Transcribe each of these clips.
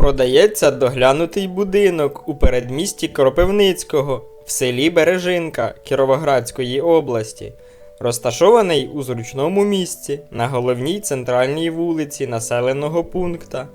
Продається доглянутий будинок у передмісті Кропивницького в селі Бережинка Кіровоградської області, розташований у зручному місці на головній центральній вулиці населеного пункта.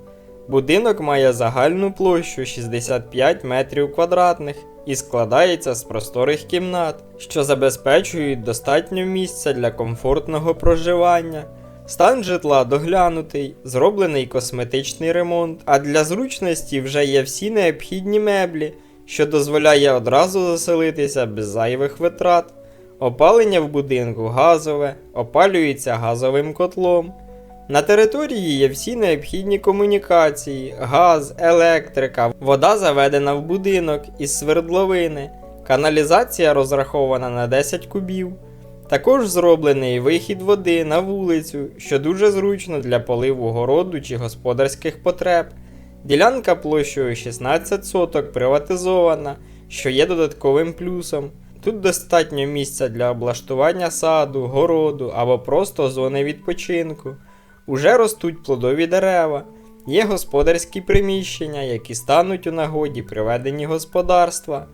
Будинок має загальну площу 65 метрів квадратних і складається з просторих кімнат, що забезпечують достатньо місця для комфортного проживання. Стан житла доглянутий, зроблений косметичний ремонт, а для зручності вже є всі необхідні меблі, що дозволяє одразу заселитися без зайвих витрат. Опалення в будинку газове, опалюється газовим котлом. На території є всі необхідні комунікації, газ, електрика, вода заведена в будинок із свердловини, каналізація розрахована на 10 кубів. Також зроблений вихід води на вулицю, що дуже зручно для поливу городу чи господарських потреб. Ділянка площею 16 соток приватизована, що є додатковим плюсом. Тут достатньо місця для облаштування саду, городу або просто зони відпочинку. Уже ростуть плодові дерева, є господарські приміщення, які стануть у нагоді при веденні господарства.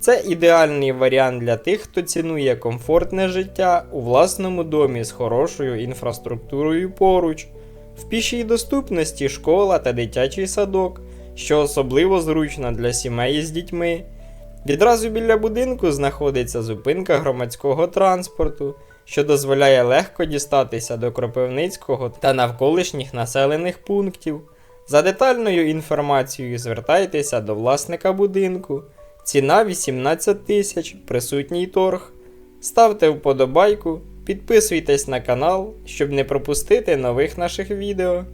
Це ідеальний варіант для тих, хто цінує комфортне життя у власному домі з хорошою інфраструктурою поруч, в пішій доступності школа та дитячий садок, що особливо зручно для сімей з дітьми. Відразу біля будинку знаходиться зупинка громадського транспорту, що дозволяє легко дістатися до Кропивницького та навколишніх населених пунктів. За детальною інформацією звертайтеся до власника будинку. Ціна 18 тисяч, присутній торг. Ставте вподобайку, підписуйтесь на канал, щоб не пропустити нових наших відео.